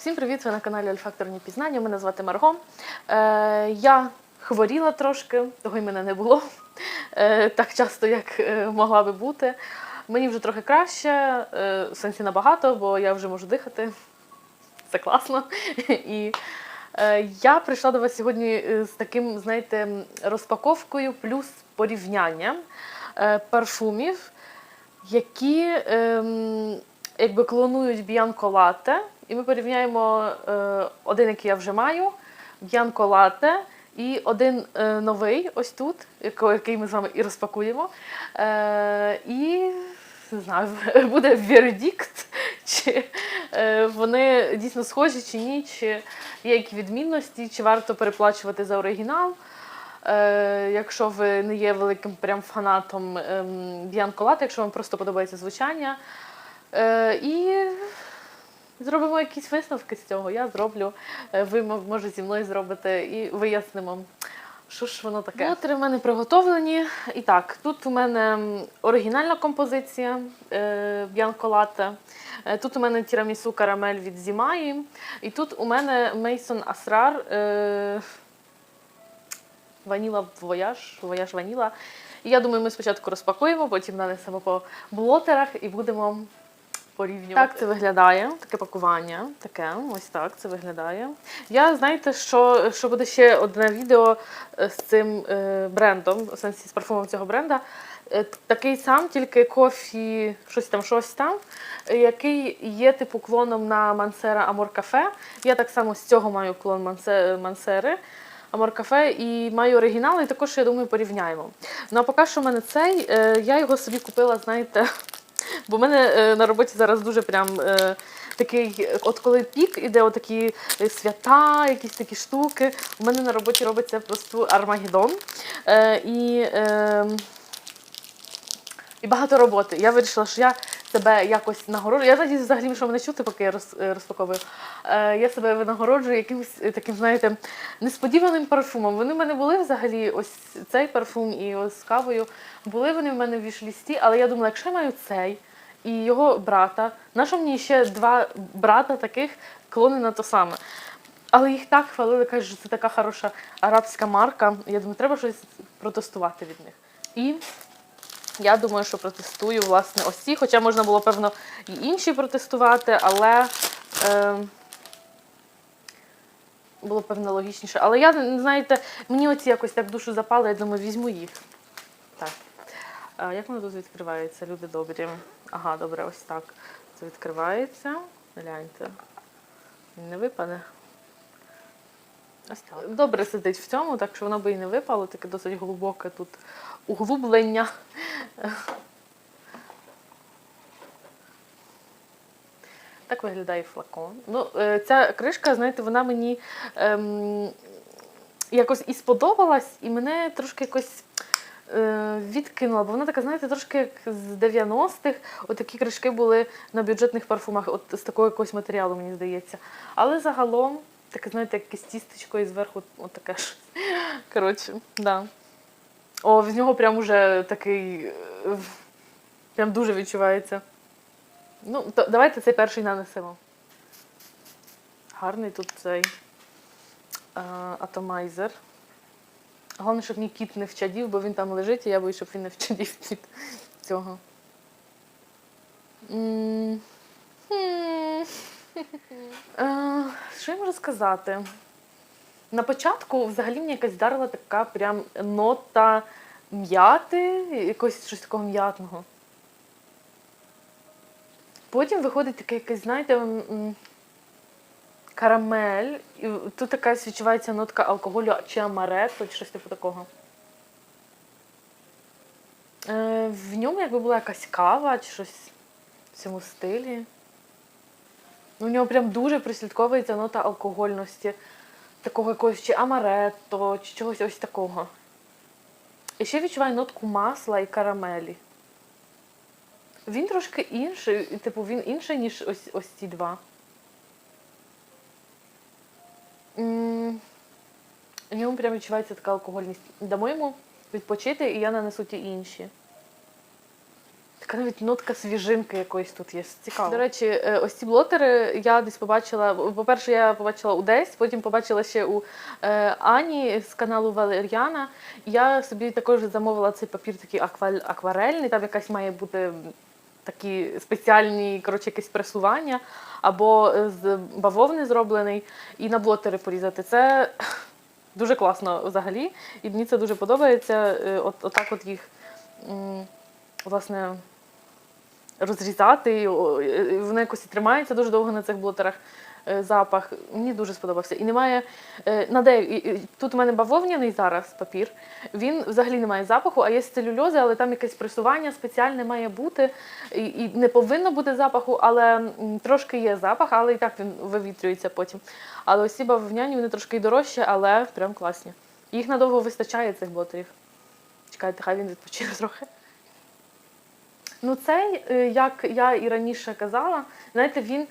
Всім привіт! Ви на каналі Альфакторні Пізнання. Мене звати Марго. Е, я хворіла трошки, того й мене не було е, так часто, як е, могла би бути. Мені вже трохи краще, е, сенсі набагато, бо я вже можу дихати. Це класно. І е, я прийшла до вас сьогодні е, з таким, знаєте, розпаковкою плюс порівнянням е, парфумів, які ем, якби клонують Б'янко Лате. І ми порівняємо е, один, який я вже маю, Б'янко Лате, і один е, новий, ось тут, який ми з вами і розпакуємо. Е, і не знаю, буде вердикт, чи е, вони дійсно схожі, чи ні, чи є які відмінності, чи варто переплачувати за оригінал. Е, якщо ви не є великим прям фанатом ем, Б'янко якщо вам просто подобається звучання. Е, і зробимо якісь висновки з цього. Я зроблю, е, ви може зі мною зробите і вияснимо. Що ж воно таке? Мотри в мене приготовлені. І так, тут у мене оригінальна композиція е, Б'янко Е, Тут у мене тірамісу карамель від Зімаї. І тут у мене Мейсон Асрар е, Ваніла Вояж, Вояж Ваніла. І я думаю, ми спочатку розпакуємо, потім нанесемо по блотерах і будемо порівнювати. Так це виглядає, таке пакування. Таке, ось так це виглядає. Я знаєте, що, що буде ще одне відео е, з цим е, брендом, в сенсі з парфумом цього бренда. Е, Такий сам, тільки кофі, щось там, щось там, який є типу клоном на Мансера Амор Кафе. Я так само з цього маю клон Мансе- Мансери. Амор Кафе і маю оригінал, і також, я думаю, порівняємо. Ну а поки що в мене цей, я його собі купила, знаєте, бо в мене е, на роботі зараз дуже прям е, такий, от коли пік іде, отакі е, свята, якісь такі штуки. У мене на роботі робиться просто Армагеддон. І, е, і багато роботи. Я вирішила, що я себе якось нагороджую. Я надіюсь, взагалі, що мене чути, поки я роз, розпаковую. Я себе винагороджую якимось таким, знаєте, несподіваним парфумом. Вони в мене були взагалі, ось цей парфум і ось з кавою. Були вони в мене в вішлісті, але я думала, якщо я маю цей і його брата, на що мені ще два брата таких клони на то саме. Але їх так хвалили, кажуть, що це така хороша арабська марка. Я думаю, треба щось протестувати від них. І я думаю, що протестую власне ось ці, хоча можна було, певно, і інші протестувати, але е, було певно логічніше. Але я, знаєте, мені оці якось так душу запали, я думаю, візьму їх. Так. А як воно тут відкривається, люди добрі? Ага, добре, ось так. Це відкривається. Гляньте. Він не випаде. Ось так. Добре сидить в цьому, так що воно би і не випало, таке досить глибоке тут углублення. Так виглядає флакон. Ну, е, ця кришка, знаєте, вона мені ем, якось і сподобалась, і мене трошки якось відкинула. Бо вона така, знаєте, трошки як з 90-х. Отакі кришки були на бюджетних парфумах, от з такого якогось матеріалу, мені здається. Але загалом, таке, знаєте, якесь тістечко і зверху от таке ж. Коротше, да. О, з нього прям уже такий. е, Прям дуже відчувається. Ну, то давайте цей перший нанесемо. Гарний тут цей е, атомайзер. Головне, щоб мій кіт не вчадів, бо він там лежить, і я боюсь, щоб він не вчадів від цього. Е, Що я можу сказати? На початку взагалі мені якась вдарила така прям нота м'яти, якось щось такого м'ятного. Потім виходить таке якесь, знаєте, карамель. І тут така відчувається нотка алкоголю чи амаретто, чи щось типу такого. Е, в ньому якби була якась кава чи щось в цьому стилі. У нього прям дуже прислідковується нота алкогольності, такого якогось чи амаретто, чи чогось ось такого. І ще відчуваю нотку масла і карамелі. Він трошки інший, типу, він інший, ніж ось, ось ці два. У ньому прям відчувається така алкогольність. Дамо йому відпочити, і я нанесу ті інші. Така навіть нотка свіжинки якоїсь тут є. Цікаво. До речі, е, ось ці блотери я десь побачила. По-перше, я побачила у Десь, потім побачила ще у е, Ані з каналу Валер'яна. Я собі також замовила цей папір такий акварельний, там якась має бути такі спеціальні коротше, якісь пресування, або е, з бавовни зроблений, і на блотери порізати. Це дуже класно взагалі. І мені це дуже подобається. Е, От, отак от їх власне розрізати. Вони якось тримаються дуже довго на цих блотерах. Е, Запах мені дуже сподобався. І немає е, на і- і тут у мене бавовняний зараз папір. Він взагалі не має запаху, а є целюльози, але там якесь пресування спеціальне має бути. І, і не повинно бути запаху, але трошки є запах, але і так він вивітрюється потім. Але ось ці бавовняні вони трошки й дорожчі, але прям класні. Їх надовго вистачає цих блотерів. Чекайте, хай він відпочине трохи. Ну, цей, е, як я і раніше казала, знаєте, він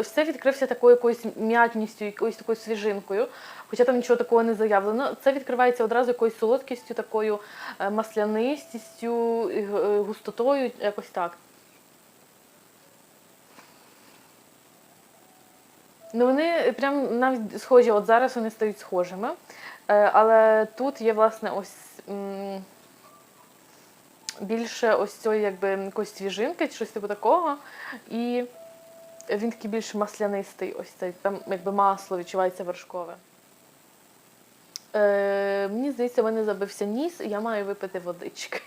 все відкрився такою якоюсь м'ятністю, якоюсь такою свіжинкою, хоча там нічого такого не заявлено. Це відкривається одразу якоюсь солодкістю, такою е, маслянистістю, е, густотою, якось так. Ну, вони прям навіть схожі, от зараз вони стають схожими. Але тут є, власне, ось. Більше ось цієї якби якоїсь свіжинки чи щось типу такого. І він такий більш маслянистий, ось цей, там якби масло відчувається вершкове. Е, мені здається, в мене забився ніс, і я маю випити водички.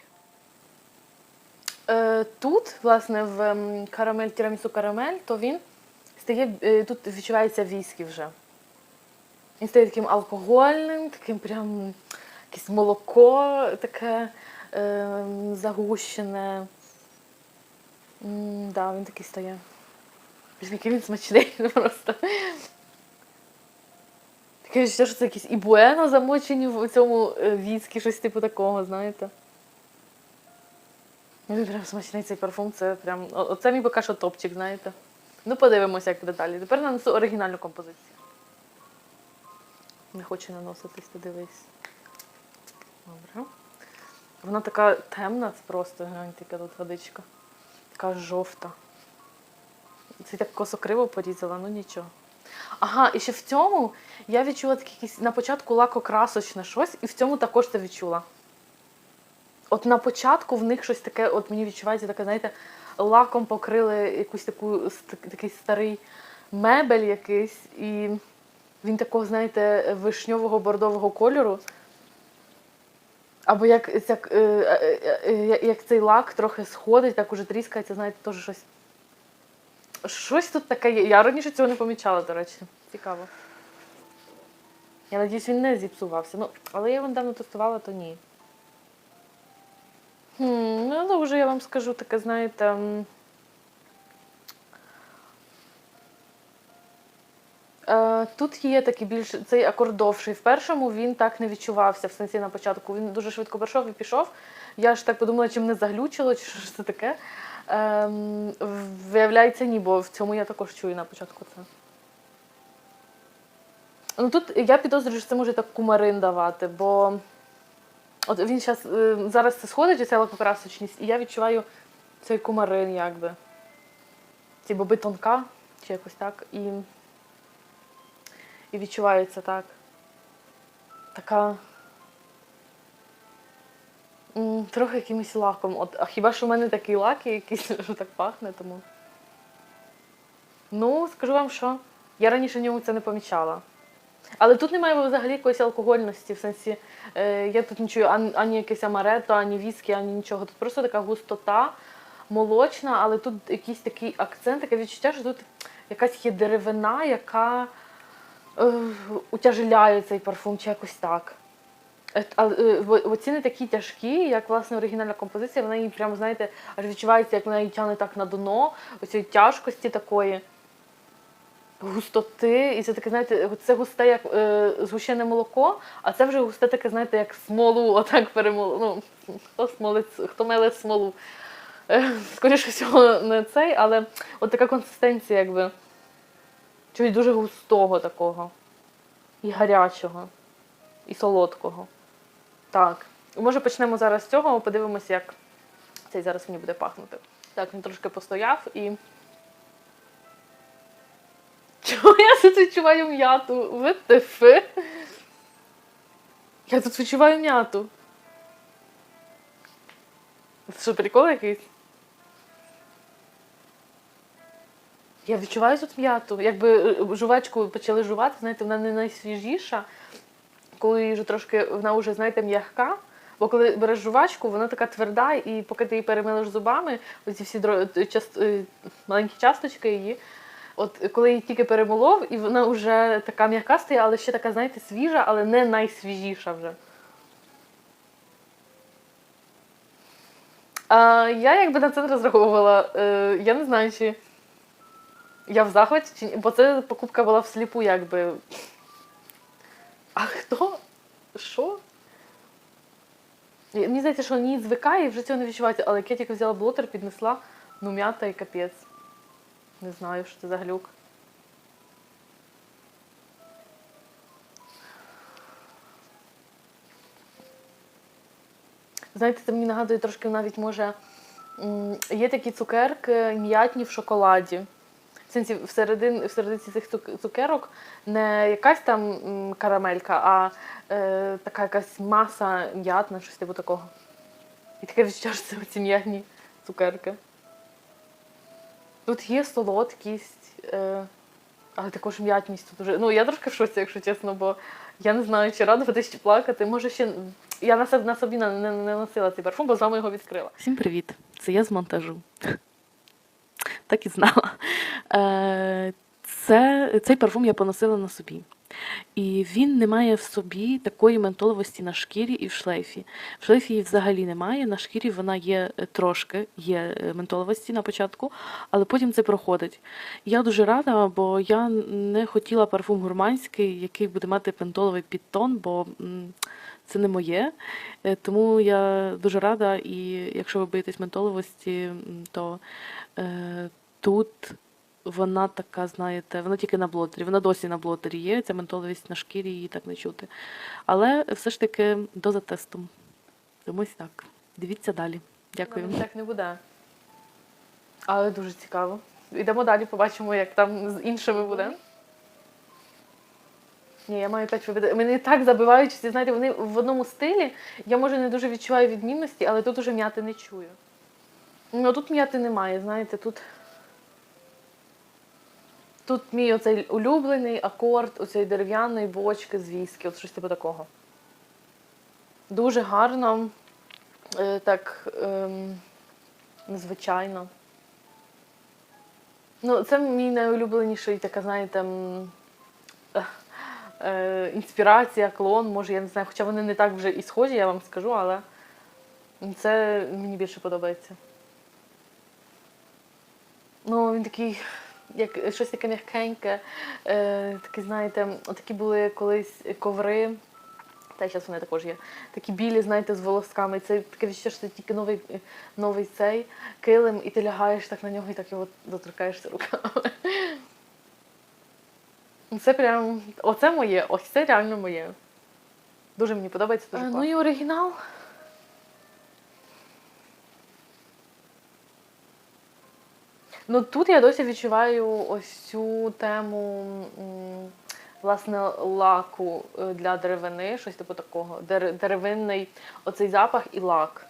Е, тут, власне, в ем, карамель тірамісу карамель, то він стає, е, тут відчувається віскі вже. Він стає таким алкогольним, таким прям якесь молоко таке загущене. М, да, він такий стає. Який він смачний просто. Таке що це якісь і буено замочені в цьому е, віскі, щось типу такого, знаєте. Він прям смачний цей парфум, це прям. Оце мій поки що топчик, знаєте. Ну, подивимося, як буде далі. Тепер нанесу оригінальну композицію. Не хочу наноситись, ти дивись. Добре. Вона така темна, просто гляньте, яка тут водичка. Така жовта. Це так косокриво порізала, ну нічого. Ага, і ще в цьому я відчула якісь на початку лакокрасочне щось, і в цьому також це відчула. От на початку в них щось таке, от мені відчувається таке, знаєте, лаком покрили якусь таку такий старий мебель якийсь, і він такого, знаєте, вишньового бордового кольору. Або як, як, е, е, е, як цей лак трохи сходить, так уже тріскається, знаєте, теж щось. Щось тут таке є. Я раніше цього не помічала, до речі. Цікаво. Я надіюсь, він не зіпсувався. Ну, але я його недавно тестувала, то ні. Хм, ну, вже я вам скажу таке, знаєте. м, Е, Тут є такий більш цей акорд довший. В першому він так не відчувався в сенсі на початку. Він дуже швидко пройшов і пішов. Я ж так подумала, чи мене заглючило, чи що ж це таке. Ем, виявляється, ні, бо в цьому я також чую на початку це. Ну тут я підозрюю, що це може так кумарин давати, бо от він щас, е, зараз це сходить, оця лакокрасочність, і я відчуваю цей кумарин, якби. Ці боби тонка, чи якось так. І і відчувається так. Така. Трохи якимось лаком. От, а хіба що в мене такий лак є якийсь, що так пахне, тому. Ну, скажу вам, що я раніше в ньому це не помічала. Але тут немає взагалі якоїсь алкогольності, в сенсі, е, я тут не чую ані, ані якесь амарето, ані віскі, ані нічого. Тут просто така густота, молочна, але тут якийсь такий акцент, таке відчуття, що тут якась є деревина, яка утяжеляє цей парфум чи якось так. Е, Але е, оці не такі тяжкі, як власне оригінальна композиція, вона її прямо, знаєте, аж відчувається, як вона її тягне так на дно, оцієї тяжкості такої, густоти. І це таке, знаєте, це густе, як е, згущене молоко, а це вже густе таке, знаєте, як смолу, отак перемоло. Ну, хто смолить, хто меле смолу. Е, скоріше всього, не цей, але от така консистенція, якби чогось дуже густого такого. І гарячого, і солодкого. Так. Може почнемо зараз з цього, подивимося, як і зараз мені буде пахнути. Так, він трошки постояв і. Чого я тут відчуваю м'яту? ВТФ. Я тут відчуваю м'яту. Це що, прикол якийсь? Я відчуваю тут м'яту. Якби е, жувачку почали жувати, знаєте, вона не найсвіжіша, коли її вже трошки, вона вже, знаєте, м'ягка. Бо коли береш жувачку, вона така тверда, і поки ти її перемилиш зубами, оці всі дро- част... е, маленькі часточки її. От коли її тільки перемолов, і вона вже така м'яка стає, але ще така, знаєте, свіжа, але не найсвіжіша вже. А, я якби на це не розраховувала. Е, я не знаю, чи я в захваті, чи ні, бо це покупка була всліпу, якби. А хто? Що? Мені здається, що ні звикає і вже цього не відчувається, але я тільки взяла блотер, піднесла, ну м'ята і капець. Не знаю, що це за глюк. Знаєте, це мені нагадує трошки навіть може. Є такі цукерки м'ятні в шоколаді. Сенсі, всередин, всередині цих цукерок не якась там карамелька, а е, така якась маса м'ятна, щось типу такого. І таке відчуття, що це ці м'ятні цукерки. Тут є солодкість, е, але також м'ятність тут уже. Ну, я трошки в шоці, якщо чесно, бо я не знаю, чи радуватись, чи плакати. Може, ще я на собі, на собі не, не носила цей парфум, бо з вами його відкрила. Всім привіт! Це я з монтажу. Так і знала. Е, Це, цей парфум я поносила на собі. І він не має в собі такої ментоловості на шкірі і в шлейфі. В шлейфі її взагалі немає. На шкірі вона є е, трошки, є е, ментоловості на початку, але потім це проходить. Я дуже рада, бо я не хотіла парфум гурманський, який буде мати ментоловий підтон, бо це не моє. Е, Тому я дуже рада, і якщо ви боїтесь ментоловості, то е, тут вона така, знаєте, вона тільки на блотері. Вона досі на блотері є, ця ментоловість на шкірі її так не чути. Але все ж таки доза тестом. Тому так. Дивіться далі. Дякую. Так не буде. Але дуже цікаво. Йдемо далі, побачимо, як там з іншими буде. Ні, я маю п'ять вибити. Мене так забивають, знаєте, вони в одному стилі. Я може не дуже відчуваю відмінності, але тут уже м'яти не чую. Ну тут м'яти немає, знаєте, тут. Тут мій оцей улюблений акорд оцієї дерев'яної бочки з віскі, от щось типу такого. Дуже гарно, е, так ем, незвичайно. Ну, це мій найулюбленіший, така, знаєте, е, е, інспірація, клон, може, я не знаю, хоча вони не так вже і схожі, я вам скажу, але це мені більше подобається. Ну, він такий, як щось таке м'якеньке, е, такі, знаєте, такі були колись коври. Та зараз вони також є. Такі білі, знаєте, з волосками. Це таке відчуття, що це тільки новий, новий цей килим, і ти лягаєш так на нього і так його доторкаєшся руками. Це прям, оце моє, ось це реально моє. Дуже мені подобається, дуже класно. Ну і оригінал. Ну тут я досі відчуваю ось цю тему власне лаку е, для деревини, щось типу такого. Дер- Деревинний оцей запах і лак.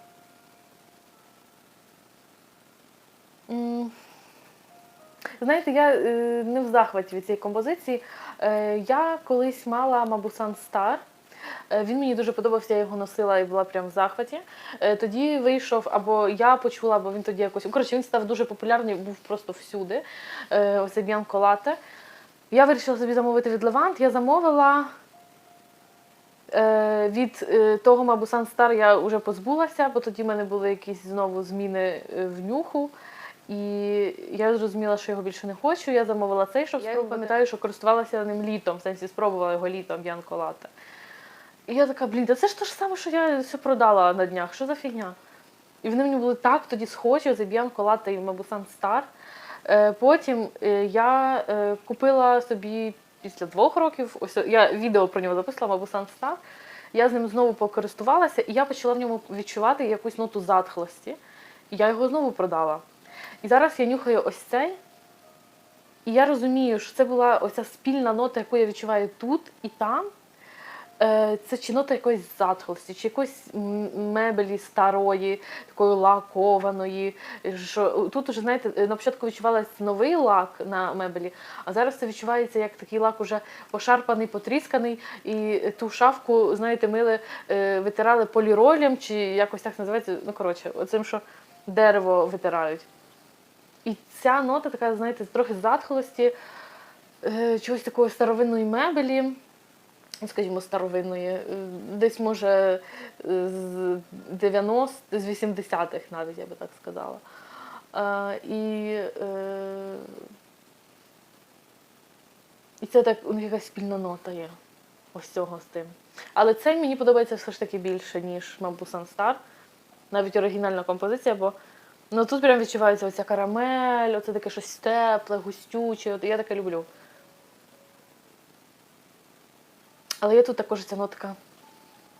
Знаєте, я е, не в захваті від цієї композиції. Е, я колись мала Мабусан Стар. Е, Він мені дуже подобався, я його носила і була прям в захваті. Е, Тоді вийшов, або я почула, або він тоді якось. Коротше, він став дуже популярний, був просто всюди. Е, Ось Б'янко Лате. Я вирішила собі замовити від Левант. Я замовила від того Мабусан Стар я вже позбулася, бо тоді в мене були якісь знову зміни в нюху. І я зрозуміла, що його більше не хочу. Я замовила цей, щоб Я спробувати. пам'ятаю, що користувалася ним літом, в сенсі спробувала його літом Б'янко Лате. І я така, блін, та це ж те ж саме, що я все продала на днях. Що за фігня? І вони мені були так тоді схожі, це Б'янко Лате і Мабусан Стар. Е, Потім е, я е, купила собі після двох років, ось я відео про нього записала, Мабусан Стар. Я з ним знову покористувалася, і я почала в ньому відчувати якусь ноту затхлості. І я його знову продала. І зараз я нюхаю ось цей. І я розумію, що це була оця спільна нота, яку я відчуваю тут і там. Е, Це чи нота якоїсь затхлості, чи якоїсь мебелі старої, такої лакованої. Що тут уже, знаєте, на початку відчувалася новий лак на мебелі, а зараз це відчувається як такий лак уже пошарпаний, потрісканий, і ту шафку, знаєте, мили, е, витирали поліролем, чи якось так називається. Ну, коротше, оцим, що дерево витирають. І ця нота така, знаєте, трохи затхлості, е, чогось такої старовинної мебелі, скажімо, старовинної, е, десь може з 90 з 80-х навіть, я би так сказала. Е, і, е, і це так, у них якась спільна нота є. Ось цього з тим. Але цей мені подобається все ж таки більше, ніж Мамбусан Стар. Навіть оригінальна композиція, бо Ну тут прям відчувається оця карамель, оце таке щось тепле, густюче. От я таке люблю. Але є тут також ця нотка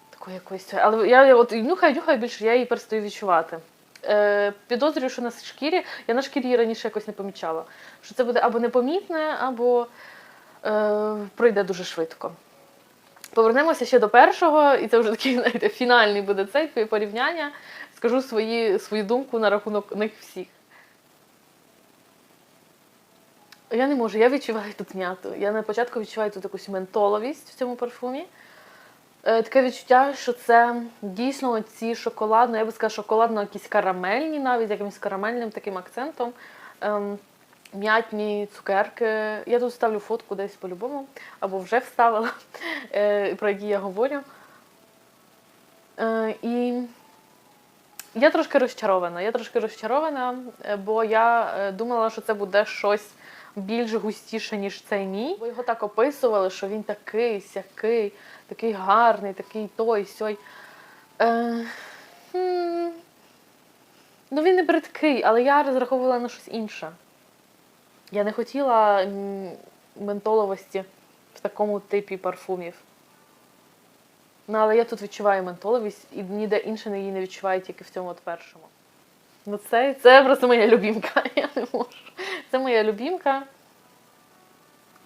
такої якоїсь. Але я от нюхаю, нюхаю більше, я її перестаю відчувати. Е, підозрюю, що на шкірі, я на шкірі раніше якось не помічала. Що це буде або непомітне, або е, пройде дуже швидко. Повернемося ще до першого, і це вже такий, знаєте, фінальний буде цей порівняння скажу свої, свою думку на рахунок них всіх. Я не можу, я відчуваю тут м'яту. Я на початку відчуваю тут якусь ментоловість в цьому парфумі. Е, Таке відчуття, що це дійсно ці шоколадно, я би сказала, шоколадно якісь карамельні, навіть якимось карамельним таким акцентом. Ем, М'ятні цукерки. Я тут ставлю фотку десь по-любому, або вже вставила, е, про які я говорю. Е, І я трошки розчарована. Я трошки розчарована, е, бо я е, думала, що це буде щось більш густіше, ніж цей мій. Бо його так описували, що він такий, сякий, такий гарний, такий той, сьой. Е, ну він не бридкий, але я розраховувала на щось інше. Я не хотіла ментоловості в такому типі парфумів. Ну, але я тут відчуваю ментоловість і ніде інше її не відчуваю, тільки в цьому от першому. Ну, це, це просто моя любімка. Я не можу. Це моя любімка.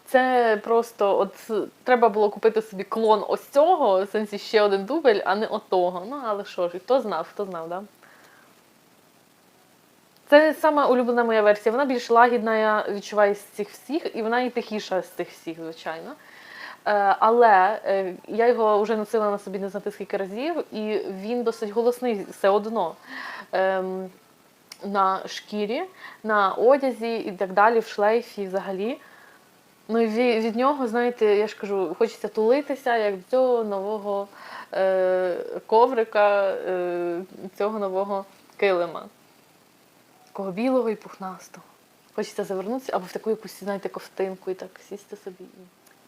Це просто от треба було купити собі клон ось цього, в сенсі ще один дубль, а не отого. Ну, але що ж, хто знав, хто знав, да? Це сама улюблена моя версія. Вона більш лагідна, я відчуваю з цих всіх, і вона і тихіша з цих всіх, звичайно. Е, але е, я його вже носила на собі не знати скільки разів, і він досить голосний все одно ем, на шкірі, на одязі і так далі, в шлейфі взагалі. Ну і від, нього, знаєте, я ж кажу, хочеться тулитися як до цього нового е, коврика, е, цього нового килима. Такого білого і пухнастого. Хочеться завернутися або в таку якусь, знаєте, ковтинку і так сісти собі.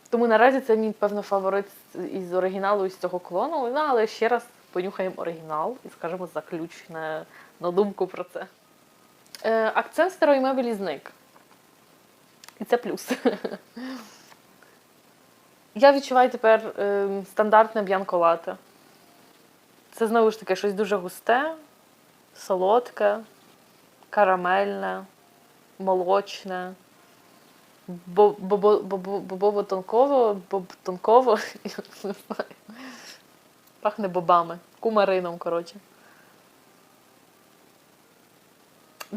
Тому наразі це мій, певно, фаворит із оригіналу із цього клону. Ну, але ще раз понюхаємо оригінал і скажемо заключне на думку про це. Е, акцент старої мебелі зник. І це плюс. Я відчуваю тепер е, стандартне б'янколате. Це знову ж таки щось дуже густе, солодке, карамельне, молочне бобово-тонково, боб-тонково. Пахне бобами, кумарином, коротше.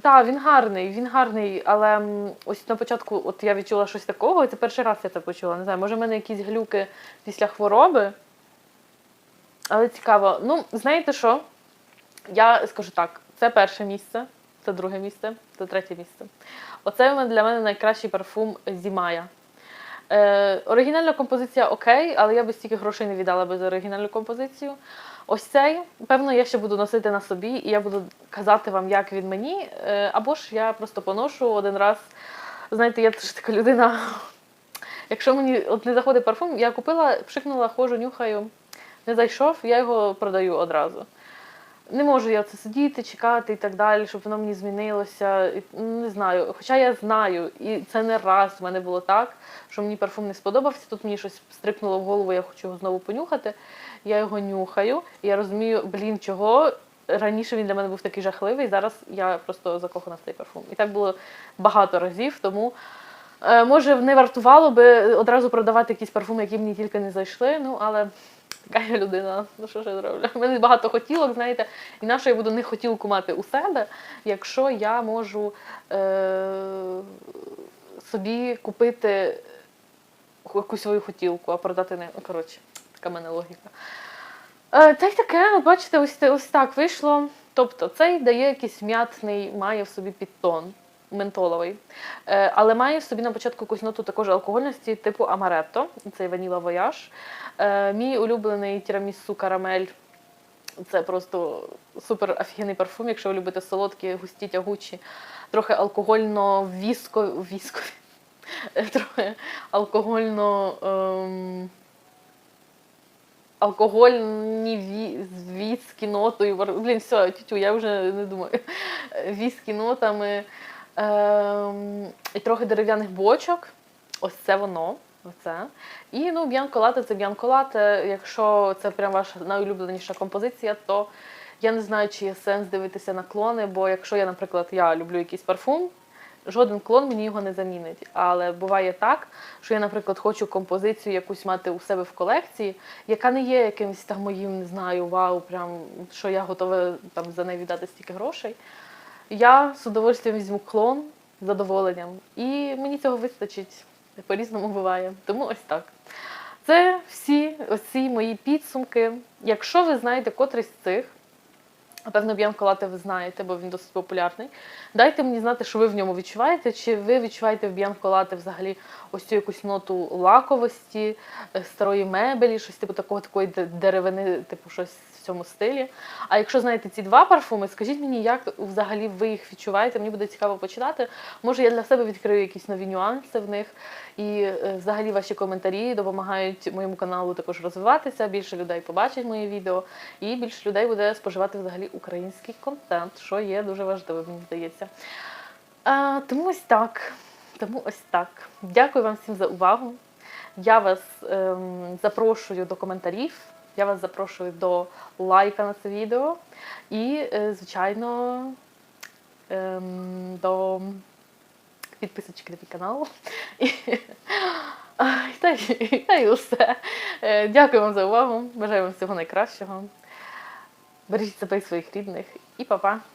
Так, він гарний, він гарний, але ось на початку от я відчула щось такого, і це перший раз я це почула. Не знаю, може в мене якісь глюки після хвороби. Але цікаво. Ну, знаєте що? Я скажу так, це перше місце, це друге місце, це третє місце. Оце для мене найкращий парфум Зімая. Е, Оригінальна композиція окей, але я би стільки грошей не віддала би за оригінальну композицію. Ось цей, певно, я ще буду носити на собі, і я буду казати вам, як він мені. Е, або ж я просто поношу один раз. Знаєте, я теж така людина. Якщо мені от не заходить парфум, я купила, пшикнула, хожу, нюхаю, не зайшов, я його продаю одразу не можу я це сидіти, чекати і так далі, щоб воно мені змінилося. Не знаю. Хоча я знаю, і це не раз в мене було так, що мені парфум не сподобався. Тут мені щось стрикнуло в голову, я хочу його знову понюхати. Я його нюхаю, і я розумію, блін, чого раніше він для мене був такий жахливий, зараз я просто закохана в цей парфум. І так було багато разів, тому. е, Може, не вартувало би одразу продавати якісь парфуми, які мені тільки не зайшли. Ну, але така я людина. Ну що ж я зроблю? У мене багато хотілок, знаєте, і на що я буду не хотілку мати у себе, якщо я можу е- собі купити якусь свою хотілку, а продати не. Коротше, така в мене логіка. Е, та й таке, бачите, ось, ось так вийшло. Тобто цей дає якийсь м'ятний, має в собі підтон ментоловий, е, але має в собі на початку якусь ноту також алкогольності, типу амаретто, цей ваніла вояж. Е, мій улюблений тірамісу карамель. Це просто супер офігенний парфум, якщо ви любите солодкі, густі, тягучі, трохи алкогольно віско, віскові, трохи алкогольно. Ем, алкогольні ві, з віскі нотою. Блін, все, тютю, я вже не думаю. Віскі нотами ем, і трохи дерев'яних бочок. Ось це воно. Оце. І ну, б'янколате це б'янколате. Якщо це прям ваша найулюбленіша композиція, то я не знаю, чи є сенс дивитися на клони, бо якщо я, наприклад, я люблю якийсь парфум, жоден клон мені його не замінить. Але буває так, що я, наприклад, хочу композицію якусь мати у себе в колекції, яка не є якимось там моїм, не знаю, вау, прям що я готова там за неї віддати стільки грошей. Я з удовольствием візьму клон з задоволенням, і мені цього вистачить. По-різному буває. Тому ось так. Це всі оці мої підсумки. Якщо ви знаєте котрийсь з цих, Напевно, Б'янко Лате ви знаєте, бо він досить популярний. Дайте мені знати, що ви в ньому відчуваєте. Чи ви відчуваєте в Б'янко Лате взагалі ось цю якусь ноту лаковості, е, старої мебелі, щось типу такого такої деревини, типу щось цьому стилі. А якщо знаєте ці два парфуми, скажіть мені, як взагалі ви їх відчуваєте? Мені буде цікаво почитати. Може, я для себе відкрию якісь нові нюанси в них. І е, взагалі ваші коментарі допомагають моєму каналу також розвиватися. Більше людей побачить моє відео, і більше людей буде споживати взагалі український контент, що є дуже важливим, мені здається. А, тому ось так. Тому ось так. Дякую вам всім за увагу. Я вас ем, запрошую до коментарів. Я вас запрошую до лайка на це відео. І, е, звичайно, ем, до підписочки на мій канал. Та й усе. Е, Дякую вам за увагу. Бажаю вам всього найкращого. Бережіть себе і своїх рідних. І па-па!